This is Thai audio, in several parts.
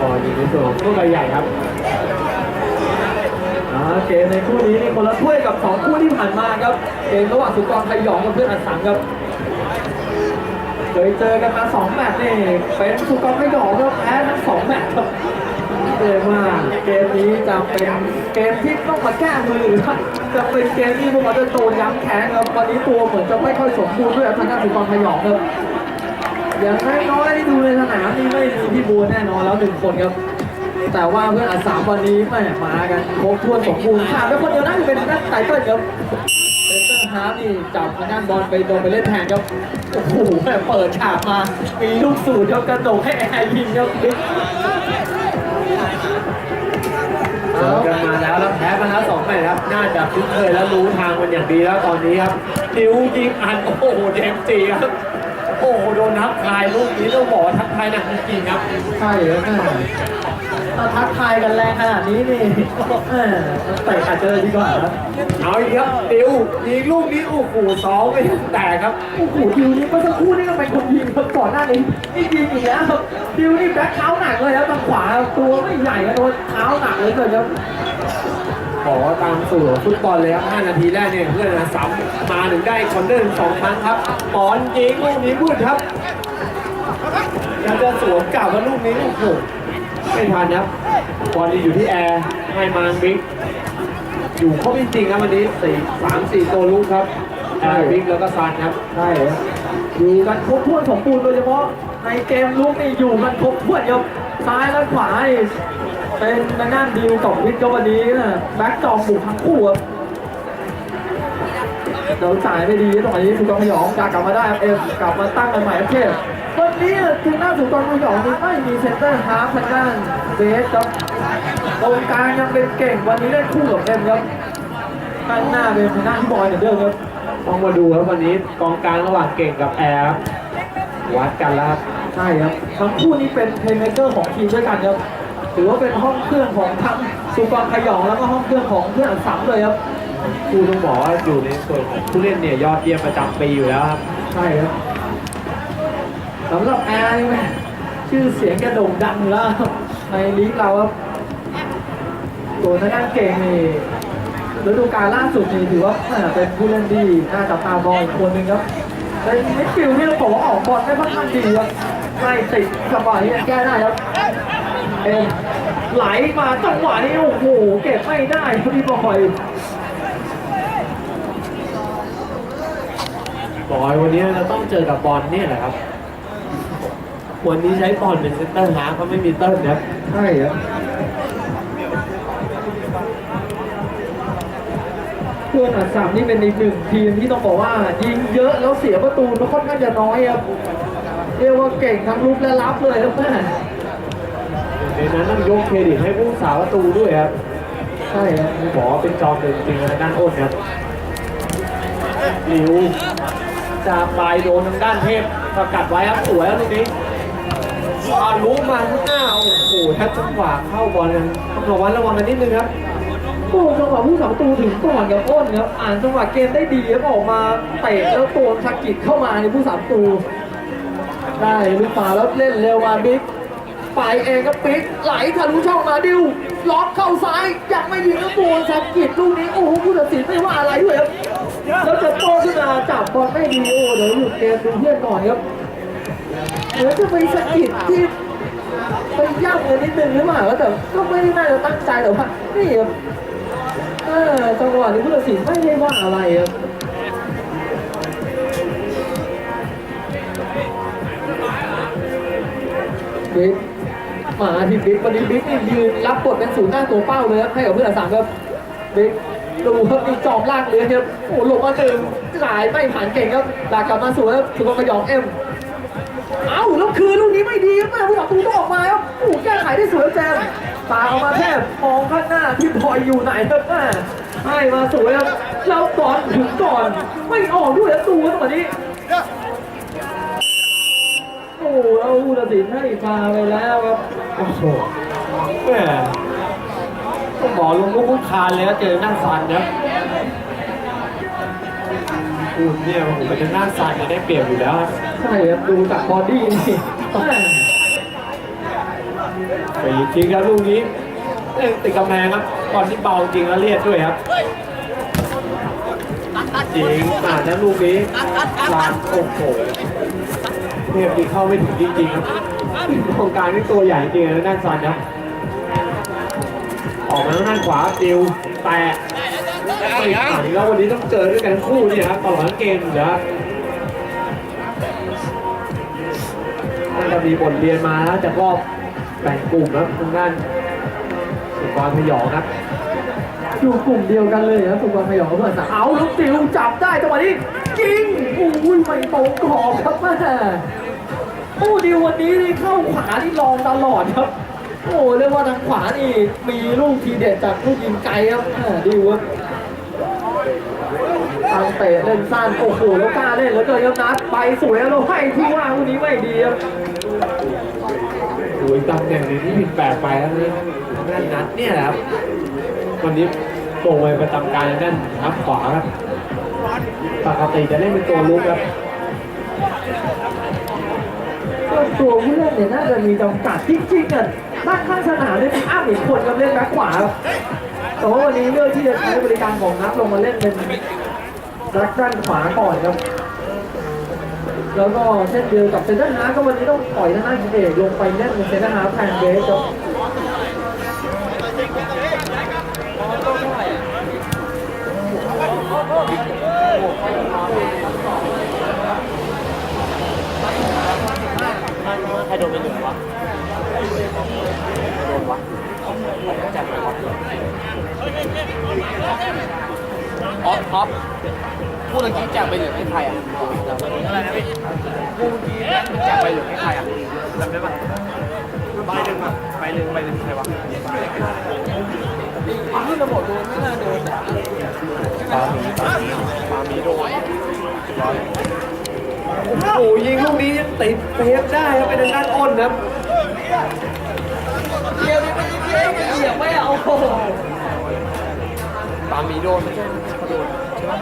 พอยิงในส่วนของลูกใหญ่ครับเกมในคู่นี้นี่คนละถ้วยกับสองคู่ที่ผ่านมาครับเกมระหว่างสุกรไทยหยองกับเพื่อนอันสังครับเคยเจอกันมาสองแมตช์นี่เป็นสุกรไทยหยองครับแพ้ทั้งสองแมตช์ครับเรียกว่าเกมนี้จะเป็นเกมที่ต้องมาแก้มือหรือว่าจะเป็นเกมที่พวกมันจะโตย้ำแค้นครับวันนี้ตัวเหมือนจะไม่ค่อยสมบูรณ์ด้วยทางด้านสุกรไทยหยองครับ อย่างน้อยๆที่ดูในสนามนี่ไม่มีพี่บัวแน่นอนแล้วหนึ่งคนครับ แต่ว่าเพื่อนอันสามวันนี้แม่มากันครบถ้วนสมบูรณ์ขาดไปคนเดียวนั่นเป็นนักไต่เติ้ลครับเซนเตอร์ฮาร์ฟนี่จับทางด้านบอลไปโดนไปเล่นแทนครับโอ้โหแม่เปิดฉากมา มีลูกสูตรครับกระโดดให้แอร์ยิงครับเจอกันมาแล้วแล้วแพ้มาแล้วสองแมตช์ครับ น่าจะคุ้นเคยแล้วรู้ทางมันอย่างดีแล้วตอนนี้ครับ นิ้วยิงอันโอ้โหเจมส์จีครับ โอ้โหโดนทักทายลูกนี้ต้องบอกว่าทักทายหนักจริงๆครับ ใช่ครับแม่ถ้าทักทายกันแรงขนาดนี้นี่แม่เตะขาดเจอดีกว่าครับเอาอีกครับติวยิงลูกนี้โอ้โหสองไม่แตกครับโอ้โหดิวนี้เมื่อสักครู่นี่ก็เป็นคนยิงครับก่อนหน้านี้นี่ยิงอีกแล้วครับดิวนี่แบ็คเท้าหนักเลยแล้วทางขวาตัวไม่ใหญ่ครับโดนเท้าหนักเลยเกินครับข อตามสู่ฟุตบอลเลยครับ 5 นาทีแรกเนี่ยเพื่อนนะซ้ำมาถึงได้คอนเนอร์สองครั้งครับปอนยิงลูกนี้พูดครับยังจะสวมกลับว่าลูกนี้โอ้โหไม่ทันครับบอลนี่อยู่ที่แอร์ให้มาบิ๊กอยู่ครบจริงๆครับวันนี้สี่สามสี่ตัวลูกครับแอร์บิ๊กแล้วก็ซานครับใช่ครับอยู่กันครบถ้วนสมบูรณ์โดยเฉพาะในเกมลุกนี่อยู่กันครบถ้วนครับซ้ายและขวา เป็นทางด้านดิวกับวิทย์ก็วันนี้นะแบ็คจอมบุกทั้งคู่ครับเดี๋ยวจ่ายไม่ดีตรงนี้สุกรพยองจะกลับมาได้เอ็มกลับมาตั้งกันใหม่ครับเทพวันนี้ถึงหน้าสุกรพยองนี่ไม่มีเซนเตอร์ฮาร์ฟทางด้านเบสครับตรงกลางยังเป็นเก่งวันนี้ได้คู่กับเอ็มครับข้างหน้าเป็นทางด้านพี่บอยเหมือนเดิมครับต้องมาดูครับวันนี้กองกลางระหว่างเก่งกับแอร์ครับวัดกันแล้วครับใช่ครับทั้งคู่นี้เป็นเพลย์เมเกอร์ของทีมด้วยกันครับ ถือว่าเป็นห้องเครื่องของทั้งสุกรพยองแล้วก็ห้องเครื่องของเพื่อนอันสามเลยครับผู้ต้องบอกว่าอยู่ในส่วนของผู้เล่นเนี่ยยอดเยี่ยมประจำปีอยู่แล้วครับใช่ครับสำหรับแอร์นี่แม่ชื่อเสียงกระโด่งดังอยู่แล้วครับในลีกเราครับตัวทางด้านเก่งนี่ฤดูกาลล่าสุดนี่ถือว่าแม่เป็นผู้เล่นที่น่าจับตามองอีกคนหนึ่งครับในมิดฟิลด์นี่ต้องบอกว่าออกบอลได้ค่อนข้างดีครับ ไม่ติดจังหวะนี้แก้ได้ครับเอ็มไหลมาจังหวะนี้โอ้โหเก็บไม่ได้ครับพี่บอยบอยวันนี้เราต้องเจอกับบอลเนี่ยแหละครับ วันนี้ใช้บอลเป็นเซนเตอร์ฮาร์ฟก็ไม่มีเติ้ลนะครับใช่ครับเพื่อนอัดสามนี่เป็นอีกหนึ่งทีมที่ต้องบอกว่ายิงเยอะแล้วเสียประตูก็ค่อนข้างจะน้อยครับ เรียกว่าเก่งทั้งรุกและรับเลยครับแม่ในนั้นต้องยกเครดิตให้ผู้สาประตูด้วยครับ ใช่ครับผู้บอกว่าเป็นจอมเดินจริงๆทางด้านอ้นครับหลิวจากปลายโดนทางด้านเทพสกัดไว้ครับสวยครับตรงนี้พาลุมาข้างหน้าโอ้โหถ้าจังหวะเข้าบอลกันต้องระวังระวังกันนิดนึงครับโอ้จังหวะผู้สาประตูถึงก่อนกับอ้นครับอ่านจังหวะเกมได้ดีครับออกมาเตะแล้วตัวสะกิดเข้ามาในผู้สาประตู ได้หรือเปล่าแล้วเล่นเร็วมาบิ๊กไปเองก็ปิ๊กไหลทะลุช่องมาดิวล็อกเข้าซ้ายยังไม่ยิงแล้วโดนสะกิดลูกนี้โอ้โหผู้ตัดสินไม่ว่าอะไรด้วยครับแล้วจะโต้ขึ้นมาจับบอลไม่ดีโอ้เดี๋ยวหยุดเกมดูเพื่อนก่อนครับเหมือนจะไปสกิดที่ไปย่ำเลยนิดนึงหรือเปล่าแต่ก็ไม่ได้น่าจะตั้งใจแต่ว่านี่ครับจังหวะนี้ผู้ตัดสินไม่ได้ว่าอะไรครับ บิ๊กมาที่บิ๊กวันนี้บิ๊กนี่ยืนรับบทเป็นศูนย์หน้าตัวเป้าเลยครับให้กับเพื่อนสามครับบิ๊กดูครับมีจอมลากเรือครับโอ้โหลงมาหนึ่งหลายไม่ผ่านเก่งครับหลากกลับมาสวยครับสุกรกยองเอ็มเอ้าแล้วคือลูกนี้ไม่ดีครับแม่ผู้ต่อตูต้องออกมาครับโอ้โหแก้ไขได้สวยแจมตาออกมาแทบมองข้างหน้าพี่บอยอยู่ไหนครับแม่ให้มาสวยครับแล้วบอลถึงก่อนไม่ออกด้วยแล้วตูครับตอนนี้ แล้วผู้ตัดสินให้ฟาวไปแล้วครับโอ้โหแม่ต้องบอกลุงลูกพุกคานเลยนะเจอหน้าซันนะอุ่นเนี่ยผมเป็นหน้าซันจะได้เปรียบอยู่แล้วครับใช่ครับดูจากบอดี้นี่แม่ไปจริงครับลูกนี้เอ้ยติดกำแพงครับตอนที่เบาจริงแล้วเลียดด้วยครับจริงอ่านั้นลูกนี้ลานโอ้โห เทพดีเข้าไม่ถึงจริงๆครับโครงการนี่ตัวใหญ่จริงนะด้านซ้ายครับออกมาทางด้านขวาดิวแตะไม่ผ่านแล้ววันนี้ต้องเจอด้วยกันทั้งคู่เนี่ยครับตลอดทั้งเกมอยู่แล้วน่าจะมีบทเรียนมาแล้วจากรอบแบ่งกลุ่มแล้วทางด้านสุกรพยองครับอยู่กลุ่มเดียวกันเลยนะสุกรพยองกับเพื่อนสาวเอาลูกติวจับได้จังหวะนี้ยิงอุ้ยไม่ตรงกรอบครับแม่ โอ้ดิววันนี้นี่เข้าขวาที่ลองตลอดครับ โอ้เรียกว่าทางขวานี่มีลูกทีเด็ดจากลูกยิงไกลครับแม่ดิวครับทางเตะเล่นสั้นโอ้โหแล้วกล้าเล่นแล้วเกินครับนัดไปสวยแล้วให้ที่ว่างวันนี้ไม่ดีครับโอ้ยตำแหน่งนี้ที่ผิดแปลกไปแล้วนี่ด้านนัดเนี่ยครับวันนี้โปรยประจำการทางด้านทับขวาครับปกติจะเล่นเป็นตัวลุกครับ ตัวผู้เล่นเนี่ยน่าจะมีจำกัดจริงๆอะด้านข้างสนามเนี่ยมีอ้ามอีกคนกับเล่นแบ็คขวาแต่ว่าวันนี้เลือกที่จะใช้บริการของนักลงมาเล่นเป็นแบ็คด้านขวาก่อนครับ แล้วก็เช่นเดียวกับเซนเตอร์ฮาร์ก็วันนี้ต้องปล่อยทางด้านเอกลงไปเล่นเป็นเซนเตอร์ฮาร์แทนเบสครับ ใครโดนไปหลืองวะโดนวะจับไหนวะออฟท็อปพูดเมื่อกี้แจกไปเหลืองให้ใครอะอะไรนะพี่พูดเมื่อกี้แจกไปเหลืองให้ใครอะจำได้ปะใบหนึ่งอะใบหนึ่งใบหนึ่งใครวะที่ระบบโดนไม่น่าโดนปามีปามีปามีโดน โอ้โหยิงลูกนี้ยังติดเซฟได้ครับเป็นทางด้านอ้นครับเดียวนี่ไม่ใช่เหยียบไม่เอาโอ้โหปามีโดนไม่ใช่เขาโดนใช่ปะ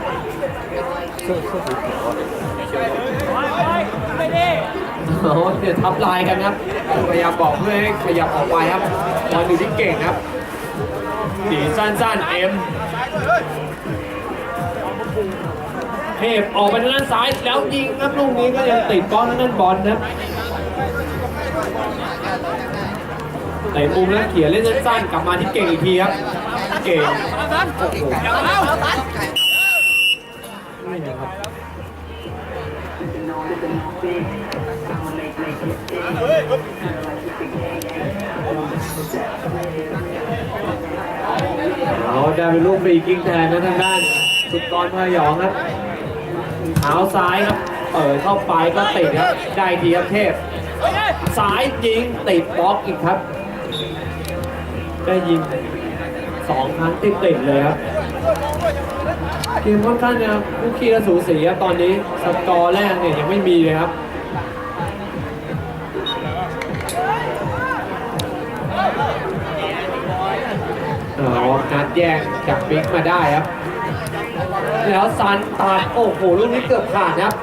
เสื้อเสื้อสีเขียวอะโอ้โหเดี๋ยวทับลายกันครับพยายามบอกเพื่อให้ขยับออกไปครับบอลอยู่ที่เก่งครับดีสั้นๆเอ็ม เทพออกไปทางด้านซ้ายแล้วยิงครับลูกนี้ก็ยังติดก้อนทางด้านบอลครับเตะมุมแล้วเขี่ยเล่นสั้นๆกลับมาที่เก่งอีกทีครับเก่งโอ้โหไม่นะครับเอาได้เป็นลูกฟรีกิ้งแทนนะทางด้านสุดกรพยองครับ เท้าซ้ายครับ เปิดเข้าไปก็ติดครับ ได้ทีครับเทพซ้ายยิงติดบล็อกอีกครับ ได้ยิงสองครั้งติดติดเลยครับ เกมค่อนข้างจะคู่ขี้และสูสีครับตอนนี้สกอร์แรกเนี่ยยังไม่มีเลยครับเอานัดแยกจากบิ๊กมาได้ครับ แล้วซันตัดโอ้โหลูกนี้เกือบขาดครับ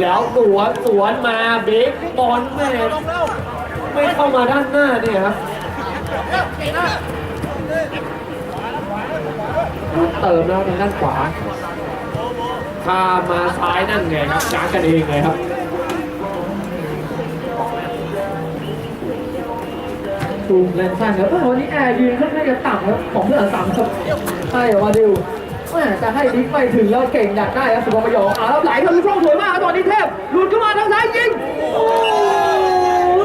แล้วสวนสวนมาเบ๊กบอลแม่ไม่เข้ามาด้านหน้าเนี่ยครับเติมแล้วทางด้านขวาข้ามาซ้ายนั่นไงครับจ้ากันเองเลยครับซูมเลนสั้นครับวันนี้แอร์ยืนค่อนข้างจะต่ำครับของเพื่อนต่ำครับใช่ว่าดิว แม่จะให้ดิ๊กไปถึงแล้วเก่งอยากได้ครับสุภาพยองอ่าแล้วไหลทะลุช่องสวยมากครับตอนนี้เทพหลุดเข้ามาทางซ้ายยิงโอ้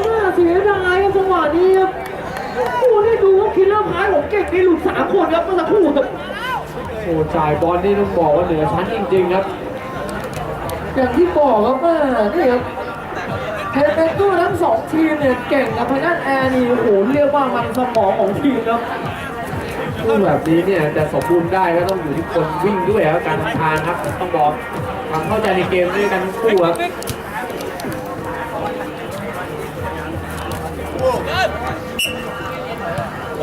น่าเสียดายครับจังหวะนี้ครับโอ้นี่ดูว่าคิลเลอร์พายของเก่งนี่หลุดสามคนครับเมื่อสักครู่ครับโอ้จ่ายบอลนี่ต้องบอกว่าเหนือชั้นจริงๆครับ อย่างที่บอกครับว่านี่ครับเฮดเมนเกอร์ทั้งสองทีมเนี่ยเก่งกับทางด้านแอร์นี่โอ้โหเรียกว่ามันสมองของทีมครับ ลูกแบบนี้เนี่ยจะสมบูรณ์ได้ก็ต้องอยู่ที่คนวิ่งด้วยครับการทำทางครับต้องบอกความเข้าใจในเกมด้วยกันคู่ครับ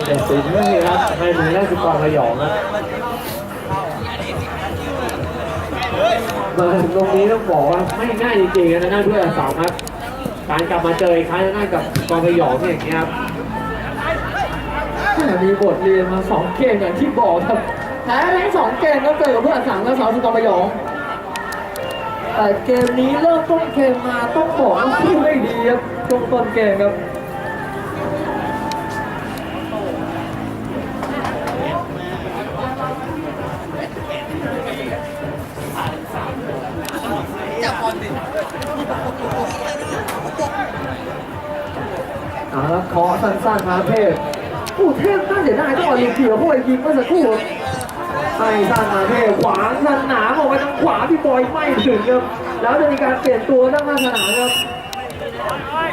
แต่สินนี่ครับให้มือแรกสุกรพยองครับมาตรงนี้ต้องบอกว่าไม่ง่ายจริงๆนะนั่นเพื่อนสามครับการกลับมาเจออีกครั้งนั่นกับกองพยองเนี่ยอย่างเงี้ยครับ ม่มีบทเรียนมาสองเกมอย่างที่บอกครับแพ้ทั้งสองเกมก็เจอกับเพื่อนสังและสาวสุกรประยองแต่เกมนี้เริ่มต้นเกมมาต้องบอกว่าได้ดีครับช่วงต้นเกมครับเอาละเคาะสั้นๆมาเทพ ผู้เทพน่าเสียดายต้องเอาลิงเขียวเข้าไปยิงเมื่อสักครู่ให้สั้นมาเทพขวางสนามออกไปทางขวาพี่บอยไม่ถึงครับแล้วจะมีการเปลี่ยนตัวตั้งหน้าสนามครับ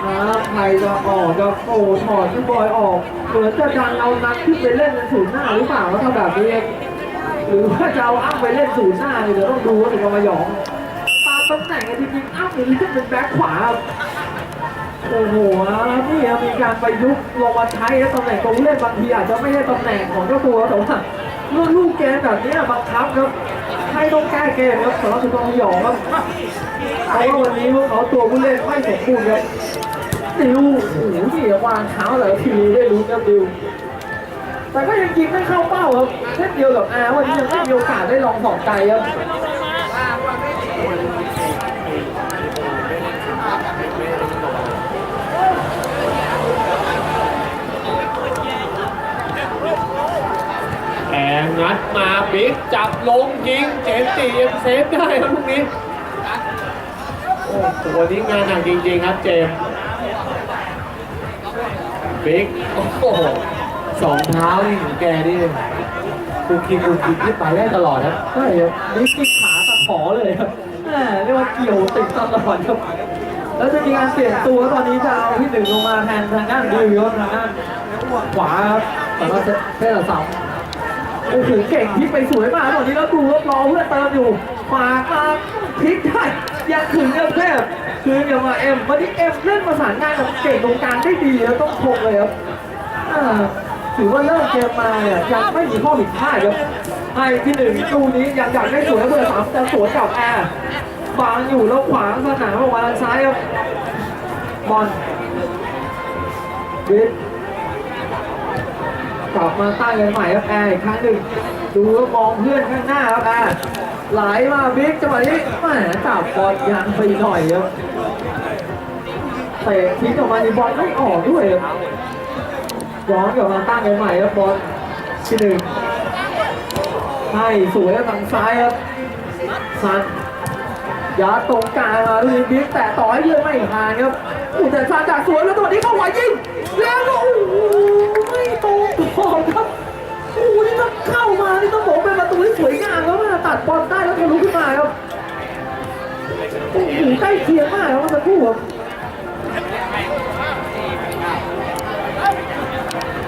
ครับใครจะออกครับโอ้ถอดพี่บอยออกเหมือนจะดันเอานักขึ้นไปเล่นเป็นศูนย์หน้าหรือเปล่าถ้าแบบนี้หรือว่าจะเอาอ้ำไปเล่นศูนย์หน้าเนี่ยเดี๋ยวต้องดูว่าถึงกรรมยองตามตำแหน่งจริงๆอ้ำเนี่ยเล่นเป็นแบ็คขวาครับ โอ้โหนี่มีการประยุกต์ลงมาใช้แล้วตำแหน่งตัวเล่นบางทีอาจจะไม่ใช่ตำแหน่งของเจ้าตัวแต่ว่าเรื่อลูกเกมแบบนี้บังคับครับให้ต้องแก้เกมครับสำหรับสุนทรพยองครับเพราะว่าวันนี้พวกเขาตัวผู้เล่นไม่สมบูรณ์ครับดิวโอ้โหนี่วางเท้าเลายทีได้รู้ครับดิวแต่ก็ยังยิงไม่เข้าเป้าครับเช่นเดียวกับอาวันนี้ยังไม่มีโอกาสได้ลองสองไกลครับ งงัดมาบิ๊กจับลงยิงเจมส์จียังเซฟได้ครับลูกนี้โอ้โหวันนี้งานหนักจริงๆครับเจมส์บิ๊กโอ้โหสองเท้านี่ของแกนี่คุกคิกคุกคิกที่ไปได้ตลอดครับใช่ครับนี่คือขาตะขอเลยครับเรียกว่าเกี่ยวติดตลอดครับแล้วจะมีการเปลี่ยนตัวตอนนี้จะเอาที่หนึ่งลงมาแทนทางด้านดิวทางด้านขวาครับแต่ว่าเส้นสาม โอ้โหเก่งพลิกไปสวยมากตอนนี้แล้วดูครับรอเพื่อนเติมอยู่ฝากมาพลิกได้ยังถึงเอฟเทพคืออย่างมาเอ็มวันนี้เอ็มเล่นประสานงานกับเก่งตรงกลางได้ดีแล้วต้องชมเลยครับถือว่าเริ่มเกมมาเนี่ยยังไม่มีข้อผิดพลาดครับให้ที่หนึ่งดูนี้ยังอยากได้สวยเบอร์สามแต่สวนกับแอร์บางอยู่แล้วขวางสนามออกมาทางซ้ายครับบอลวิ กลับมาตั้งกันใหม่ครับแอร์อีกครั้งหนึ่งดูแล้วมองเพื่อนข้างหน้าครับแอร์ไหลมาบิ๊กจังหวะนี้แหมจับบอลยังไปหน่อยครับเตะทิ้งออกมาในบอลไม่ออกด้วยครับย้อนกลับมาตั้งกันใหม่ครับบอลที่หนึ่งให้สวยครับทางซ้ายครับซันยัดตรงกลางมาลูกบิ๊กแต่ต่อให้เพื่อนไม่ผ่านครับอู้แต่ซานจากสวนแล้วตัวนี้เข้าหัวยิงแล้วก็โอ้ ถ้าเข้ามานี่ต้องบอกเป็นประตูที่สวยงามแล้วมันตัดบอลได้แล้วทะลุขึ้นมาครับโอ้โหใกล้เคียงมากครับเมื่อสักครู่ครับ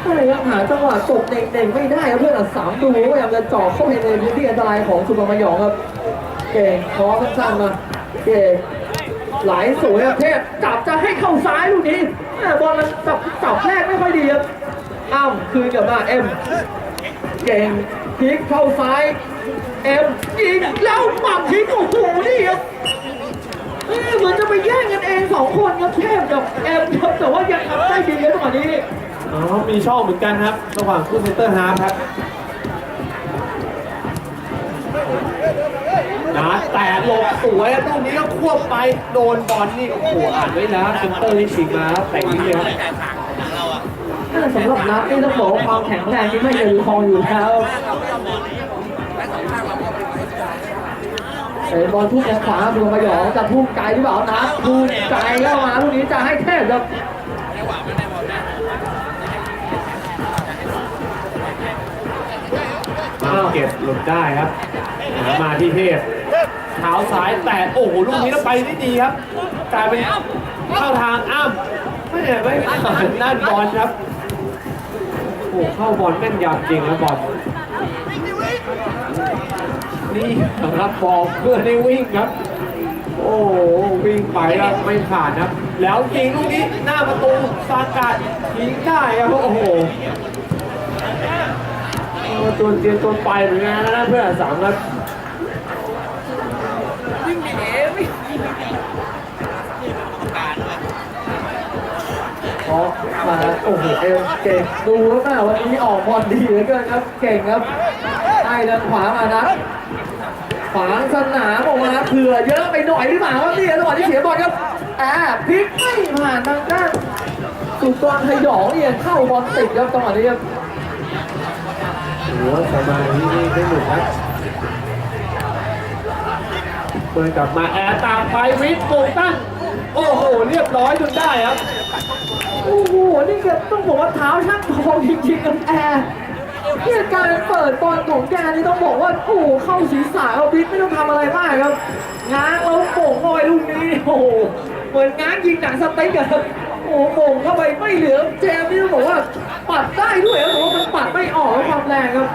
ใช่ครับหาจังหวะตกเด่งๆไม่ได้ครับเพื่อนอัดสามดูพยายามจะเจ่อเข้าไปในพื้นที่อันตรายของสุพรรณมยองครับ เก่งขอสั้นๆมาเก่งไหลสวยอะเทพจับจะให้เข้าซ้ายลูกนี้แม่บอลมันจับจับแรกไม่ค่อยดีครับอ้าวคืนกลับมาเอ็ม เก่งพลิกเข้าซ้าย เอ็มยิงแล้วหมักทิ้งโอ้โหนี่ครับเอ้ยเหมือนจะไปแย่งกันเองสองคนครับเทพกับเอ็มครับแต่ว่ายังทำได้ดีครับจังหวะนี้อ๋อมีช่องเหมือนกันครับ ระหว่างคู่เซนเตอร์ฮาร์ฟครับนะแต่หลบสวยอะลูกนี้ก็ควบไปโดนบอลนี่โอ้โหอ่านไว้แล้วเซนเตอร์นี่ชิงมาครับแต่งนี่เลยครับ สำหรับนัดนี่ต้องบอกว่าความแข็งแรงนี่ไม่เคยคองอยู่แล้วเตะบอลทุ่มขวาดูมาหยองจะทุ่มไกลหรือเปล่านัดทุ่มไกลเข้ามาลูกนี้จะให้เทพครับมาเก็บหลุดได้ครับมาที่เทพเท้าซ้ายแต่โอ้โหลูกนี้แล้วไปได้ดีครับกลายเป็นเข้าทางอ้ำไม่ได้ไม่นด้านบอลครับ โอ้เข้าบอลแม่นยำจริงนะบอลนี่ครับบอลเพื่อนได้วิ่งครับ โอ้วิ่งไปแล้วไม่ผ่านครับ แล้วยิงลูกนี้หน้าประตูซากาดยิงได้ครับโอ้โหเออตัวเจียนตัวไปเหมือนกันนะเพื่อนสามครับ เพราะมาโอ้โหเอลเก่งดูแล้วแม่วันนี้ออกบอลดีเหลือเกินครับ เก่งครับไอ้ด้านขวามานะขวางสนามออกมาเผื่อเยอะไปหน่อยหรือเปล่าครับเนี่ยจังหวะที่เสียบอลครับอ่าพลิกไม่ผ่านทางด้านสุกรขยองเนี่ยเข้าบอลติดครับจังหวะนี้ครับหัวสมาธินี่ไม่หนุกครับเปิดกลับมาแอร์ตามไปวิทย์โกงตั้ง โอ้โห เรียบร้อยจนได้ครับ โอ้โห นี่แกต้องบอกว่าเท้าช่างทองจริงๆกับแอร์เนี่ยการเปิดบอลของแกนี่ต้องบอกว่า โอ้โหเข้าศีรษะเอาบิ๊กไม่ต้องทำอะไรมากครับ ง้างแล้วโป่งเข้าไปลูกนี้ โอ้โห เหมือนง้างยิงหนังสติ๊กอะครับโอ้โหโป่งเข้าไปไม่เหลือเจมส์นี่ต้องบอกว่าปัดได้ด้วยครับแต่ว่ามันปัดไม่ออกความแรงครับ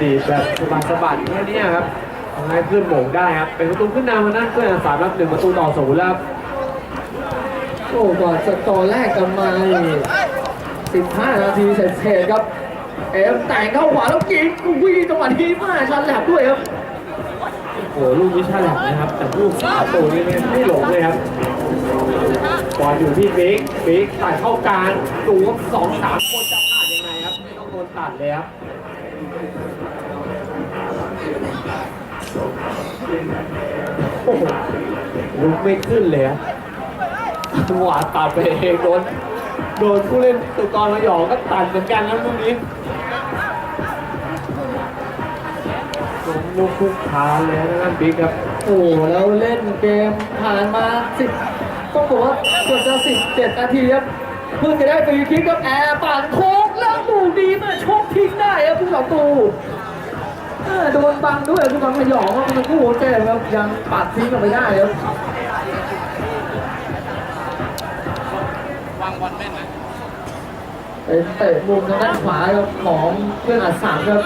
ดีแบบสะบัดสะบัดแค่เนี้ยครับำให้เพื่อนโหม่งได้ครับ เป็นประตูขึ้นนำมานั่นเพื่อนสามรับหนึ่งประตูต่อศูนย์แล้วครับโอ้ก่อนสกอร์แรกกันมาสิบห้านาทีเสร็จๆครับ เอ็มแต่งเข้าขวาแล้วยิงวิ่งจังหวะนี้มากชันแหลบด้วยครับโอ้โหลูกนี้ฉลับนะครับ แต่ลูกสามตัวนี้ไม่ไม่หลงเลยครับบอลอยู่ที่บิ๊กบิ๊กตัดเข้ากลางดูว่าสองสามคนจะผ่านยังไงครับ ไม่ต้องโดนตัดเลยครับ โอ้โหลุกไม่ขึ้นเลยครับจังหวะตัดไปเองโดนโดนผู้เล่นตุกรมาหยองก็ตัดเหมือนกันครับลูกนี้ลงลูกคุกคานเลยนะนั่นบิ๊กครับ โอ้แล้วเล่นเกมผ่านมาสิบต้องบอกว่าเกือบจะสิบเจ็ดนาทีครับเพิ่งจะได้ฟรีคิกกับแอร์ปั่นโค้งแล้วดูดีมาชกทิ้งได้ครับผู้สองตู เออโดนบังด้วยผู้กองขยองว่ามันกู้เจ็บครับยังปัดทิ้งออกไปได้ครับวางบอลแม่นนะเป็นเตะมุมทางด้านขวาครับของเพื่อนอัดสามครับ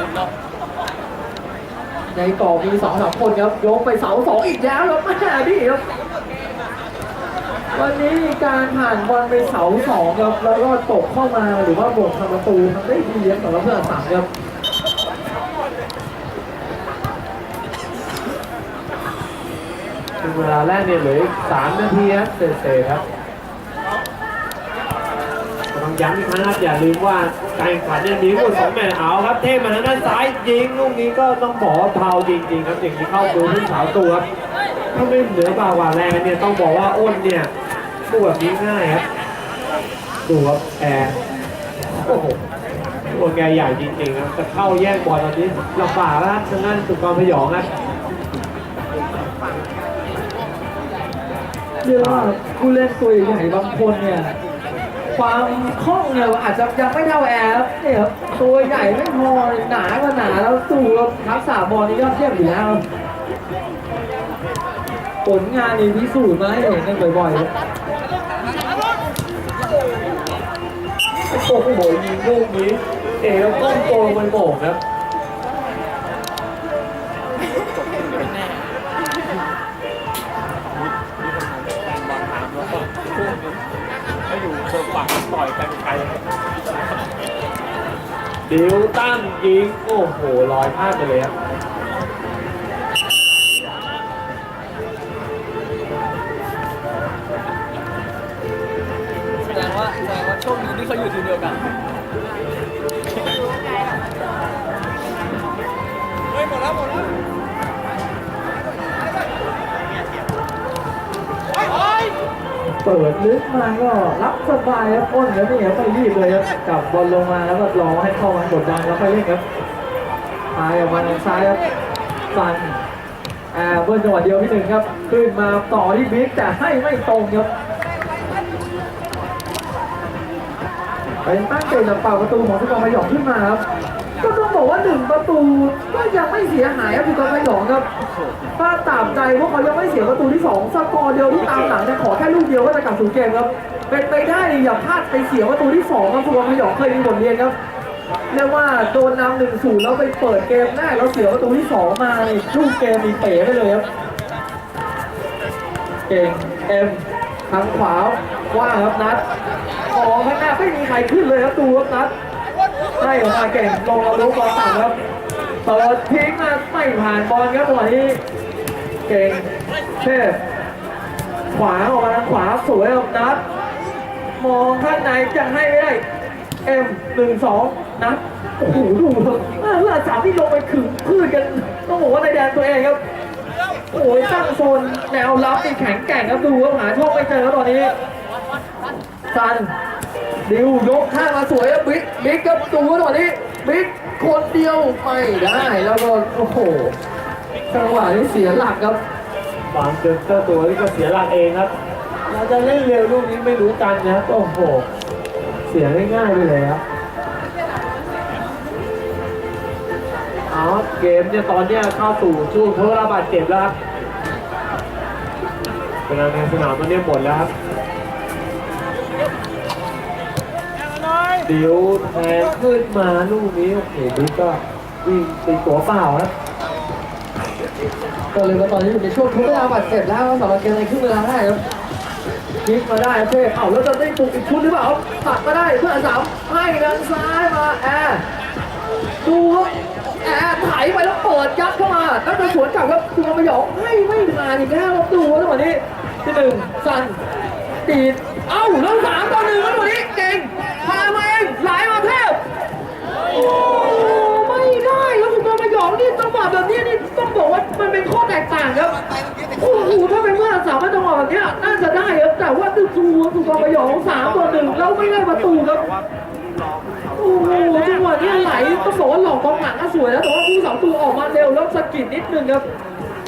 ในกรอบมีสองสามคนครับยกไปเสาสองอีกแล้วครับแม่นี่ครับวันนี้มีการผ่านบอลไปเสาสองครับแล้วก็ตกเข้ามาหรือว่าบ่งทำประตูทำได้ดีครับสำหรับเพื่อนอัดสามครับ ถึงเวลาแรกเนี่ยเหลืออีกสามนาทีครับเศษๆครับต้องย้ำอีกครั้งครับอย่าลืมว่าการแข่งขันเนี่ยมีทั้งหมดสองแมตช์เอาครับ เทมาทางด้านซ้ายยิงลูกนี้ก็ต้องบอกว่าเทาจริงๆครับอย่างที่เข้าดูที่ขาวตัวครับถ้าไม่เหนือกว่ากว่าแรงเนี่ยต้องบอกว่าอ้นเนี่ยลูกแบบนี้ง่ายครับดูครับแอร์โอ้โหตัวแกใหญ่จริงๆครับจะเข้าแย่งบอลตอนนี้ลำบากแล้วทางด้านสุกรพยองครับ เรียกว่าผู้เล่นตัวใหญ่บางคนเนี่ย ความคล่องเนี่ยอาจจะยังไม่เท่าแอร์เนี่ยครับตัวใหญ่ไม่พอหนาก็หนาแล้วสู้ครับทักษะบอลนี่ยอดเยี่ยมอยู่แล้ว ผลงานนี่พิสูจน์มาให้เห็นกันบ่อยๆครับโอ้โหยิงลูกนี้ เอ๋แล้วก้มโกงไปโบกครับ ไม่อยู่เชิงฝั่งต่อยกันไกลดิวตั้งยิง โอ้โหลอยพลาดไปเลยครับแสดงว่าแสดงว่าโชคดีที่เขาอยู่ทีมเดียวกันเฮ้ยหมดแล้วหมดแล้ว ปิดลึกมาก็รับสบายครับอ้นแล้วนี่ครับไม่รีบเลยครับจับบอลลงมาแล้วก็รอให้เข้ามากดดันแล้วค่อยเล่นครับพายออกมาทางซ้ายครับฟันอ่าเบิ้ลจังหวะเดียวที่หนึ่งครับขึ้นมาต่อที่บิ๊กแต่ให้ไม่ตรงครับเป็นตั้งเตะจากเป่าประตูของสุกรพยองขึ้นมาครับ ก็ต้องบอกว่าหนึ่งประตูก็ยังไม่เสียหายครับสุกรพยองครับถ้าตามใจพวกเขายังไม่เสียประตูที่2สกอร์เดียวที่ตามหลังแต่ขอแค่ลูกเดียวก็จะกลับสู่เกมครับ เป็นไปได้อย่าพลาดไปเสียประตูที่2ครับสุวรรณพยองเคยมีบทเรียนครับเรียกว่าโดนนำหนึ่งศูนย์แล้วไปเปิดเกมแรกแล้วเสียประตูที่2มาในลูกเกมมีเป๋ไปเลยครับเก่งเอ็มทางขวาว่างครับนัดออกข้างหน้าไม่มีใครขึ้นเลยครับดูครับนัด ให้ออกมาเก่งลงเรารู้บอลต่ำครับเปิดทิ้งมาไม่ผ่านบอลครับจังหวะนี้เก่งเทพขวาออกมาทางขวาสวยครับนัดมองข้างในจะให้ไม่ได้เอ็มหนึ่งสองนัดโอ้โหดูเถอะเพื่อนสามที่ลงไปขึงพืชกันต้องบอกว่าในแดนตัวเองครับโอ้ยสร้างโซนแนวรับที่แข็งแกร่งครับดูครับหาช่องไม่เจอครับตอนนี้ซัน ดิวยกข้างมาสวยครับบิ๊กบิ๊กครับดูครับตอนนี้บิ๊กคนเดียวไม่ได้แล้วก็โอ้โหจังหวะนี้เสียหลักครับบางเจนเจ้าตัวนี่ก็เสียหลักเองครับเราจะเล่นเร็วลูกนี้ไม่รู้กันนะครับโอ้โห เสียง่ายๆไปเลยครับเอาครับเกมเนี่ยตอนเนี้ยเข้าสู่ช่วงทดระบาดเจ็บแล้วครับเวลาในสนามตอนเนี้ยหมดแล้วครับ ดี๋ยวแทงขึ้นมาลูกนี้โอ้โหบิ๊กก็วิ่งตีตัวเปล่าครับก็เลยว่าตอนนี้อยู่ในช่วงทุกเวลาบาดเจ็บแล้วสำหรับเกมในครึ่งเวลาแรกครับยิงมาได้ครับเท่เอ้าแล้วจะได้ปลุกอีกชุดหรือเปล่าตัดมาได้เพื่อนสามให้ทางซ้ายมาแอร์ดูครับแอร์ไถไปแล้วเปิดยัดเข้ามาแล้วจะสวนกลับครับคุณมาหยองให้ไม่มาอีกแล้วครับดูครับจังหวะนี้ที่หนึ่งสันตีดเอ้าแล้วสามต่อหนึ่งครับจังหวะนี้เก่งพามาเองไหลมาเทพ โอ้ ไม่ได้ครับคุณกรมหยองนี่จังหวะแบบนี้นี่ต้องบอกว่ามันเป็นข้อแตกต่างครับโอ้โหถ้าเป็นเมื่อสามจังหวะแบบเนี้ยน่าจะได้ครับแต่ว่าดูดูคุณกรมหยองสามต่อหนึ่งแล้วไม่ได้ประตูครับโอ้โหจังหวะนี้ไหลต้องบอกว่าหลอกกองหลังก็สวยแล้วแต่ว่าผู้สองตัวออกมาเร็วแล้วสะกิดนิดนึงครับ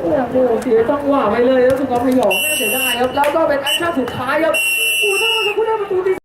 โอ้โหเสียจังหวะไปเลยแล้วคุณกรมหยองน่าเสียดายครับแล้วก็เป็นแอคชั่นสุดท้ายครับโอ้ถ้ามันจะพูดได้ประตูที